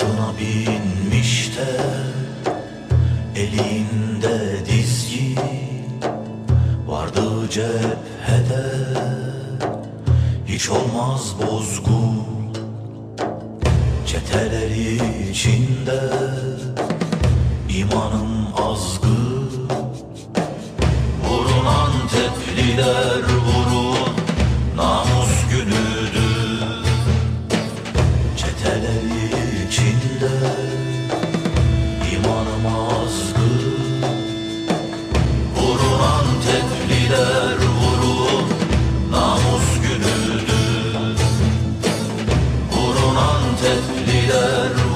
Atına binmiş de Elinde dizgi Vardı cephede. Hiç olmaz bozgun Çeteler içinde içinde imanım azgın. Vurun Antepliler vurun Namus günüdür. Vurun Antepliler vurun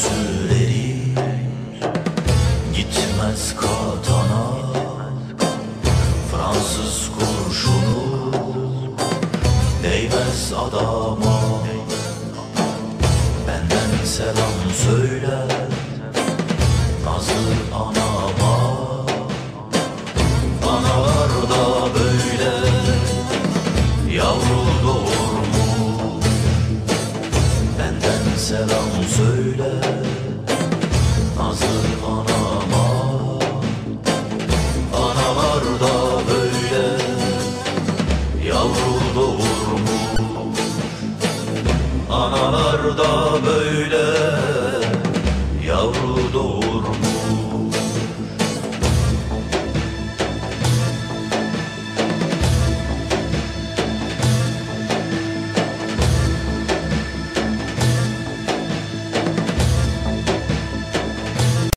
Sürerim Gitmez katana. Fransız kurşunu Değmez adama. Benden selam söyle Nazlı anama. Analar da böyle Yavru doğurmuş Benden selam söyle Nazlı anama. Analar böyle Yavru doğurmuş Analar da böyle